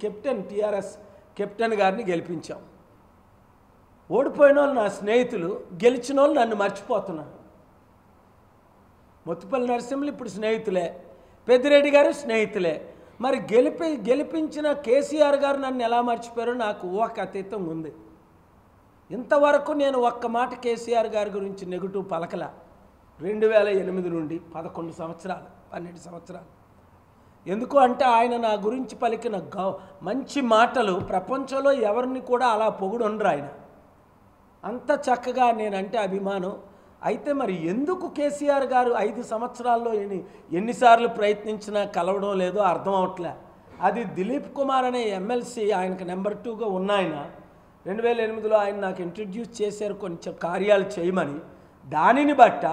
Captain TRS captain గారిని గెలిపించాం. ఓడిపోయిన వాళ్ళు నా స్నేహితులు గెలిచిన వాళ్ళు నన్ను మర్చిపోతున్నారు. మొత్తుపల్లి నరసింహులు ఇప్పుడు స్నేహితులే పెద్దిరెడ్డి గారు స్నేహితులే. మరి గెలిపి గెలిపించిన కేసీఆర్ గారు నన్ను ఎలా మర్చిపోయారో నాకు ఊహకు అతీతం ఉంది. ఇంతవరకు నేను ఒక్క మాట కేసీఆర్ గారి గురించి నెగిటివ్ పలకల. రెండు వేల ఎనిమిది నుండి పదకొండు సంవత్సరాలు పన్నెండు సంవత్సరాలు. ఎందుకు అంటే ఆయన నా గురించి పలికిన గౌ మంచి మాటలు ప్రపంచంలో ఎవరిని కూడా అలా పొగుడుండరు ఆయన. అంత చక్కగా నేనంటే అభిమానం. అయితే మరి ఎందుకు కేసీఆర్ గారు ఐదు సంవత్సరాల్లో ఎన్ని ఎన్నిసార్లు ప్రయత్నించినా కలవడం లేదో అర్థం అవట్లే. అది దిలీప్ కుమార్ అనే ఎమ్మెల్సీ ఆయనకు నెంబర్ టూగా ఉన్నాయన. రెండు వేల ఎనిమిదిలో ఆయన నాకు ఇంట్రడ్యూస్ చేశారు కొంచెం కార్యాలు చేయమని. దానిని బట్ట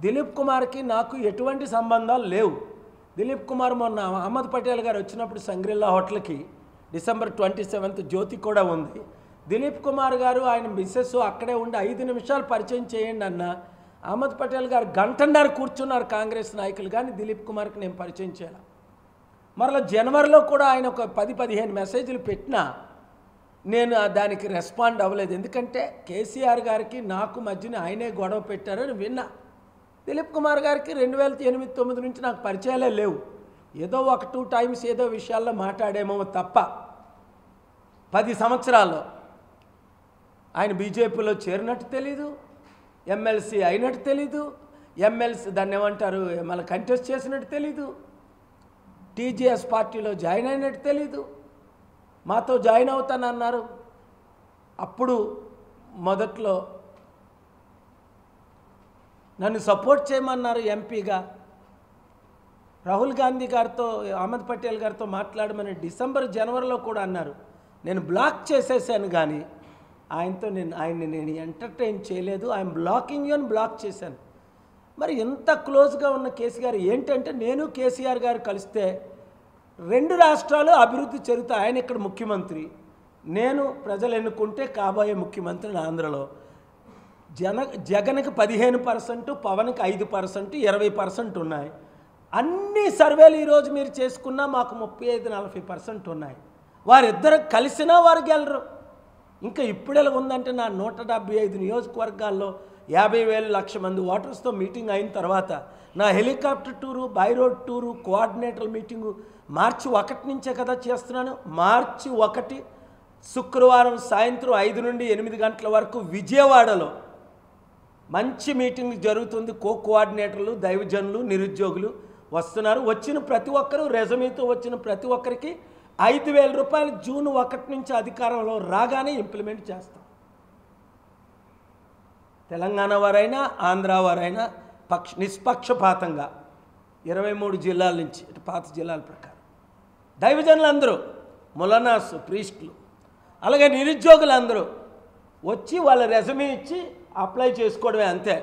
దిలీప్ కుమార్కి నాకు ఎటువంటి సంబంధాలు లేవు. దిలీప్ కుమార్ మొన్న అహ్మద్ పటేల్ గారు వచ్చినప్పుడు సంగ్రిల్లా హోటల్కి డిసెంబర్ ట్వంటీ సెవెంత్ జ్యోతి కూడా ఉంది. దిలీప్ కుమార్ గారు ఆయన మిస్సెస్ అక్కడే ఉండి ఐదు నిమిషాలు పరిచయం చేయండి అన్న. అహ్మద్ పటేల్ గారు గంటన్నర కూర్చున్నారు కాంగ్రెస్ నాయకులు కానీ దిలీప్ కుమార్కి నేను పరిచయం చేయాలి? మరలా జనవరిలో కూడా ఆయన ఒక పది పదిహేను మెసేజ్లు పెట్టినా నేను దానికి రెస్పాండ్ అవ్వలేదు. ఎందుకంటే కేసీఆర్ గారికి నాకు మధ్యన ఆయనే గొడవ పెట్టారని విన్నా. దిలీప్ కుమార్ గారికి రెండు వేల ఎనిమిది తొమ్మిది నుంచి నాకు పరిచయాలే లేవు. ఏదో ఒక టూ టైమ్స్ ఏదో విషయాల్లో మాట్లాడేమో తప్ప పది సంవత్సరాల్లో ఆయన బీజేపీలో చేరినట్టు తెలీదు ఎమ్మెల్సీ అయినట్టు తెలీదు ఎమ్మెల్సీ దాన్ని ఏమంటారు మళ్ళీ కంటెస్ట్ చేసినట్టు తెలీదు టీజీఎస్ పార్టీలో జాయిన్ అయినట్టు తెలీదు. మాతో జాయిన్ అవుతానన్నారు. అప్పుడు మొదట్లో నన్ను సపోర్ట్ చేయమన్నారు ఎంపీగా. రాహుల్ గాంధీ గారితో అహ్మద్ పటేల్ గారితో మాట్లాడమని డిసెంబర్ జనవరిలో కూడా అన్నారు. నేను బ్లాక్ చేసేసాను కానీ ఆయనతో నేను ఆయన్ని నేను ఎంటర్టైన్ చేయలేదు. ఆయన బ్లాకింగ్ అని బ్లాక్ చేశాను. మరి ఎంత క్లోజ్గా ఉన్న కేసీఆర్ ఏంటంటే నేను కేసీఆర్ గారు కలిస్తే రెండు రాష్ట్రాలు అభివృద్ధి చెందుతాయి. ఆయన ఇక్కడ ముఖ్యమంత్రి. నేను ప్రజలు ఎన్నుకుంటే కాబోయే ముఖ్యమంత్రి ఆంధ్రలో. జన జగన్కి పదిహేను పర్సెంట్ పవన్కి ఐదు పర్సెంట్ ఇరవై పర్సెంట్ ఉన్నాయి. అన్ని సర్వేలు ఈరోజు మీరు చేసుకున్నా మాకు ముప్పై ఐదు నలభై పర్సెంట్ ఉన్నాయి. వారిద్దరు కలిసినా వారు గెలరు. ఇంకా ఇప్పుడెలా ఉందంటే నా నూట డెబ్బై ఐదు నియోజకవర్గాల్లో యాభై వేలు లక్ష మంది ఓటర్స్తో మీటింగ్ అయిన తర్వాత నా helicopter tour by road tour coordinator meeting మార్చి ఒకటి నుంచే కదా చేస్తున్నాను. మార్చి ఒకటి శుక్రవారం సాయంత్రం ఐదు నుండి ఎనిమిది గంటల వరకు విజయవాడలో మంచి మీటింగ్ జరుగుతుంది. కో కోఆర్డినేటర్లు దైవజనులు నిరుద్యోగులు వస్తున్నారు. వచ్చిన ప్రతి ఒక్కరూ రెజమీతో వచ్చిన ప్రతి ఒక్కరికి ఐదు వేల రూపాయలు జూన్ ఒకటి నుంచి అధికారంలో రాగానే ఇంప్లిమెంట్ చేస్తాం. తెలంగాణ వారైనా ఆంధ్ర వారైనా పక్ష నిష్పక్షపాతంగా ఇరవై మూడు జిల్లాల నుంచి ఇటు పాత జిల్లాల ప్రకారం. దైవజనులు అందరూ ములనాస్ ప్రీస్టులు అలాగే నిరుద్యోగులు అందరూ వచ్చి వాళ్ళ రెజమీ ఇచ్చి అప్లై చేసుకోవడమే అంతే.